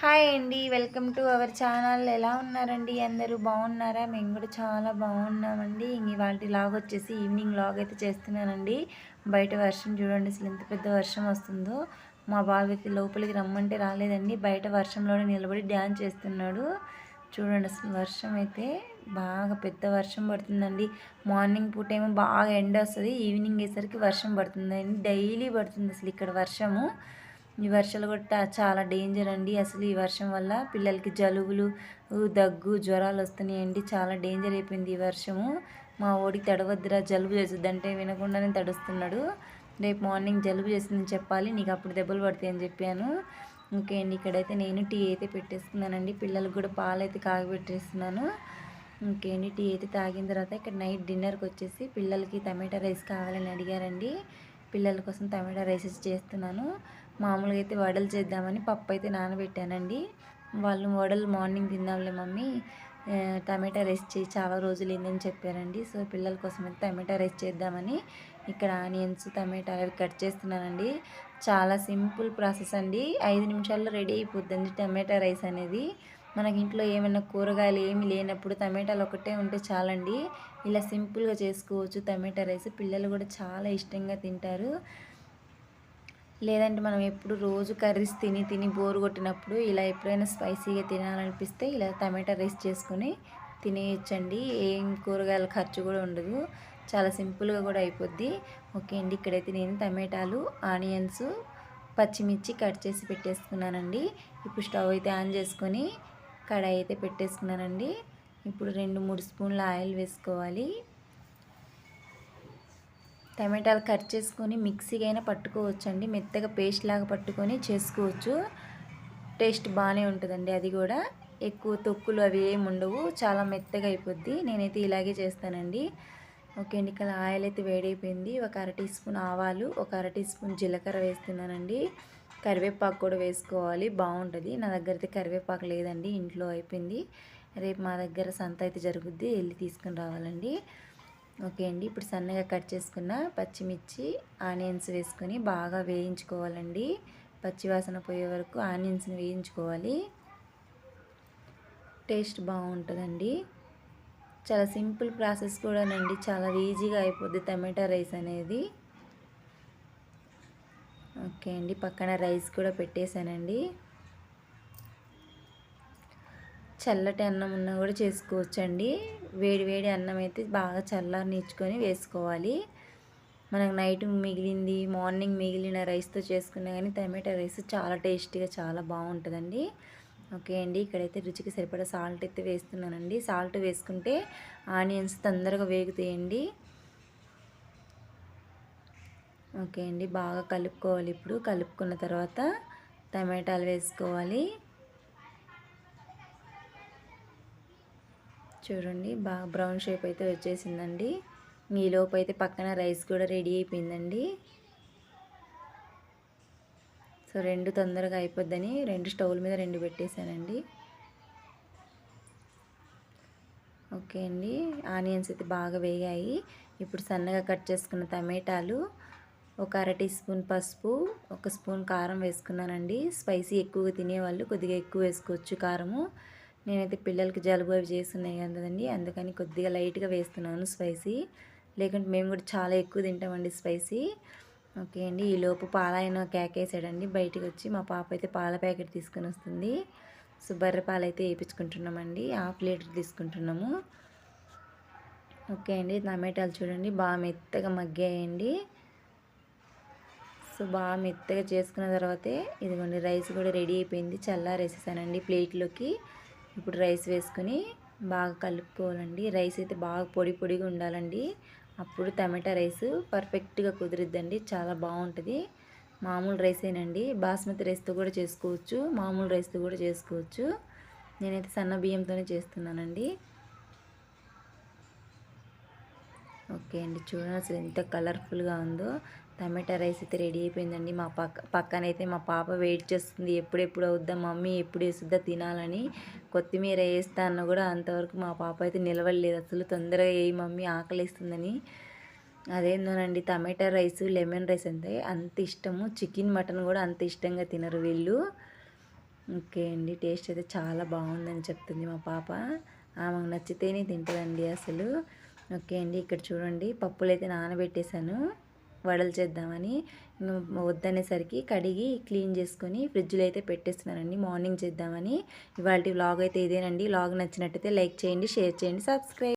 Hi అండి welcome to our channel. ఎలా ఉన్నారండి? అందరూ బాగున్నారా? మేము కూడా చాలా బాగున్నామండి. ఇంక లాగ్ వచ్చేసి ఈవినింగ్ లాగ్ అయితే చేస్తున్నానండి. బయట వర్షం చూడండి అసలు ఎంత పెద్ద వర్షం వస్తుందో. మా బాబుకి లోపలికి రమ్మంటే రాలేదండి. బయట వర్షంలోనే నిలబడి డ్యాన్స్ చేస్తున్నాడు. చూడండి అసలు వర్షం అయితే బాగా పెద్ద వర్షం పడుతుందండి. మార్నింగ్ పూట ఏమో బాగా ఎండ వస్తుంది. ఈవినింగ్ అయ్యేసరికి వర్షం పడుతుందండి. డైలీ పడుతుంది అసలు ఇక్కడ వర్షము. ఈ వర్షాలు కూడా చాలా డేంజర్ అండి. అసలు ఈ వర్షం వల్ల పిల్లలకి జలుబులు దగ్గు జ్వరాలు వస్తున్నాయండి. చాలా డేంజర్ అయిపోయింది ఈ వర్షము. మా ఓడికి తడవద్దురా జలుబు చేస్తుందంటే వినకుండానే తడుస్తున్నాడు. రేపు మార్నింగ్ జలుబు చేసిందని చెప్పాలి నీకు అప్పుడు దెబ్బలు పడతాయి అని చెప్పాను. ఓకే అండి ఇక్కడైతే నేను టీ అయితే పెట్టేసుకున్నానండి. పిల్లలకు కూడా పాలు అయితే కాగబెట్టేస్తున్నాను. ఓకే అండి టీ అయితే తాగిన తర్వాత ఇక్కడ నైట్ డిన్నర్కి వచ్చేసి పిల్లలకి టమాటా రైస్ కావాలని అడిగారండి. పిల్లల కోసం టమాటా రైసెస్ చేస్తున్నాను. మామూలుగా అయితే వడలు చేద్దామని పప్పు అయితే నానబెట్టానండి. వాళ్ళు వడలు మార్నింగ్ తిందాంలే మమ్మీ. టమాటా రైస్ చేయి చాలా రోజులు ఏందని చెప్పారండి. సో పిల్లల కోసం అయితే టమాటా రైస్ చేద్దామని ఇక్కడ ఆనియన్స్ టమాటా అవి కట్ చేస్తున్నానండి. చాలా సింపుల్ ప్రాసెస్ అండి. ఐదు నిమిషాల్లో రెడీ అయిపోద్దండి టమాటా రైస్ అనేది. మనకి ఇంట్లో ఏమైనా కూరగాయలు ఏమి లేనప్పుడు టమాటాలు ఒకటే ఉంటే చాలండి. ఇలా సింపుల్గా చేసుకోవచ్చు టమాటా రైస్. పిల్లలు కూడా చాలా ఇష్టంగా తింటారు. లేదంటే మనం ఎప్పుడు రోజు కర్రీస్ తిని తిని బోరు కొట్టినప్పుడు ఇలా ఎప్పుడైనా స్పైసీగా తినాలనిపిస్తే ఇలా టమాటా రైస్ చేసుకొని తినేయచ్చండి. ఏం కూరగాయల ఖర్చు కూడా ఉండదు. చాలా సింపుల్గా కూడా అయిపోద్ది. ఓకే అండి ఇక్కడైతే నేను టమాటాలు ఆనియన్స్ పచ్చిమిర్చి కట్ చేసి పెట్టేసుకున్నానండి. ఇప్పుడు స్టవ్ అయితే ఆన్ చేసుకొని కడాయి అయితే పెట్టేసుకున్నానండి. ఇప్పుడు రెండు మూడు స్పూన్ల ఆయిల్ వేసుకోవాలి. టమాటాలు కట్ చేసుకొని మిక్సీకి అయినా పట్టుకోవచ్చండి. మెత్తగా పేస్ట్ లాగా పట్టుకొని చేసుకోవచ్చు. టేస్ట్ బాగానే ఉంటుందండి అది కూడా. ఎక్కువ తొక్కులు అవి ఏమి ఉండవు. చాలా మెత్తగా అయిపోద్ది. నేనైతే ఇలాగే చేస్తానండి. ఓకే అండి. ఇక్కడ ఆయిల్ అయితే వేడైపోయింది. ఒక అర టీ స్పూన్ ఆవాలు ఒక అర టీ స్పూన్ జీలకర్ర వేస్తున్నానండి. కరివేపాకు కూడా వేసుకోవాలి. బాగుంటుంది. నా దగ్గర అయితే కరివేపాకు లేదండి. ఇంట్లో అయిపోయింది. రేపు మా దగ్గర సంత అయితే జరుగుద్ది. వెళ్ళి తీసుకుని రావాలండి. ఓకే అండి. ఇప్పుడు సన్నగా కట్ చేసుకున్న పచ్చిమిర్చి ఆనియన్స్ వేసుకొని బాగా వేయించుకోవాలండి. పచ్చివాసన పోయే వరకు ఆనియన్స్ని వేయించుకోవాలి. టేస్ట్ బాగుంటుందండి. చాలా సింపుల్ ప్రాసెస్ కూడానండి. చాలా ఈజీగా అయిపోద్ది టమాటా రైస్ అనేది. ఓకే అండి. పక్కన రైస్ కూడా పెట్టేశానండి. చల్లటి అన్నం ఉన్నా కూడా చేసుకోవచ్చండి. వేడి వేడి అన్నం అయితే బాగా చల్లారనిచ్చుకొని వేసుకోవాలి. మనకు నైట్ మిగిలింది మార్నింగ్ మిగిలిన రైస్తో చేసుకున్నా కానీ టమాటా రైస్ చాలా టేస్టీగా చాలా బాగుంటుందండి. ఓకే అండి ఇక్కడైతే రుచికి సరిపడా సాల్ట్ అయితే వేస్తున్నానండి. సాల్ట్ వేసుకుంటే ఆనియన్స్ తొందరగా వేగుతాయండి. ఓకే అండి బాగా కలుపుకోవాలి ఇప్పుడు. కలుపుకున్న తర్వాత టమాటాలు వేసుకోవాలి. చూడండి బాగా బ్రౌన్ షేప్ అయితే వచ్చేసిందండి. ఈలోపు అయితే పక్కన రైస్ కూడా రెడీ అయిపోయిందండి. సో రెండు తొందరగా అయిపోద్దని రెండు స్టవ్ల మీద రెండు పెట్టేశానండి. ఓకే అండి ఆనియన్స్ అయితే బాగా వేగాయి. ఇప్పుడు సన్నగా కట్ చేసుకున్న టమాటాలు ఒక అర టీ స్పూన్ పసుపు ఒక స్పూన్ కారం వేసుకున్నానండి. స్పైసీ ఎక్కువగా తినేవాళ్ళు కొద్దిగా ఎక్కువ వేసుకోవచ్చు కారము. నేనైతే పిల్లలకి జలుబు అవి చేస్తున్నాయి కదండి. అందుకని కొద్దిగా లైట్గా వేస్తున్నాను స్పైసీ. లేకుంటే మేము కూడా చాలా ఎక్కువ తింటామండి స్పైసీ. ఓకే అండి. ఈలోపు పాలైన కేకేసాడండి. బయటకు వచ్చి మా పాప అయితే పాల ప్యాకెట్ తీసుకొని వస్తుంది. సో బర్రె పాలు అయితే వేయించుకుంటున్నామండి. హాఫ్ లీటర్ తీసుకుంటున్నాము. ఓకే అండి. టమాటాలు చూడండి. బాగా మెత్తగా మగ్గాయండి. సో బాగా మెత్తగా చేసుకున్న తర్వాతే ఇదిగోండి. రైస్ కూడా రెడీ అయిపోయింది. చల్లారేసేసానండి ప్లేట్లోకి. ఇప్పుడు రైస్ వేసుకొని బాగా కలుపుకోవాలండి. రైస్ అయితే బాగా పొడి పొడిగా ఉండాలండి. అప్పుడు టమాటా రైస్ పర్ఫెక్ట్గా కుదిరిద్దండి. చాలా బాగుంటుంది. మామూలు రైసేనండి. బాస్మతి రైస్తో కూడా చేసుకోవచ్చు. మామూలు రైస్తో కూడా చేసుకోవచ్చు. నేనైతే సన్న బియ్యంతోనే చేస్తున్నానండి. ఓకే అండి. చూడండి అసలు ఎంత కలర్ఫుల్గా ఉందో. టమాటా రైస్ అయితే రెడీ అయిపోయిందండి. మా పక్క పక్కనైతే మా పాప వెయిట్ చేస్తుంది. ఎప్పుడెప్పుడు అవుద్దా మమ్మీ ఎప్పుడు వేసుద్దా తినాలని కొత్తిమీర వేస్తా అన్న కూడా అంతవరకు మా పాప అయితే నిలవలేదు అసలు తొందరగా ఏ మమ్మీ ఆకలిస్తుందని. అదేందోనండి టమాటా రైస్ లెమన్ రైస్ అంటే అంత ఇష్టము. చికెన్ మటన్ కూడా అంత ఇష్టంగా తినరు వీళ్ళు. ఓకే అండి టేస్ట్ అయితే చాలా బాగుందని చెప్తుంది మా పాప. ఆమెకు నచ్చితేనే తింటుందండి అసలు. ఓకే అండి ఇక్కడ చూడండి పప్పులు అయితే నానబెట్టేశాను. వడలు చేద్దామని వద్దనేసరికి కడిగి క్లీన్ చేసుకొని ఫ్రిడ్జ్లో అయితే పెట్టేస్తున్నానండి. మార్నింగ్ చేద్దామని. ఇవాళ వ్లాగ్ అయితే ఇదేనండి. వ్లాగ్ నచ్చినట్టయితే లైక్ చేయండి షేర్ చేయండి సబ్స్క్రైబ్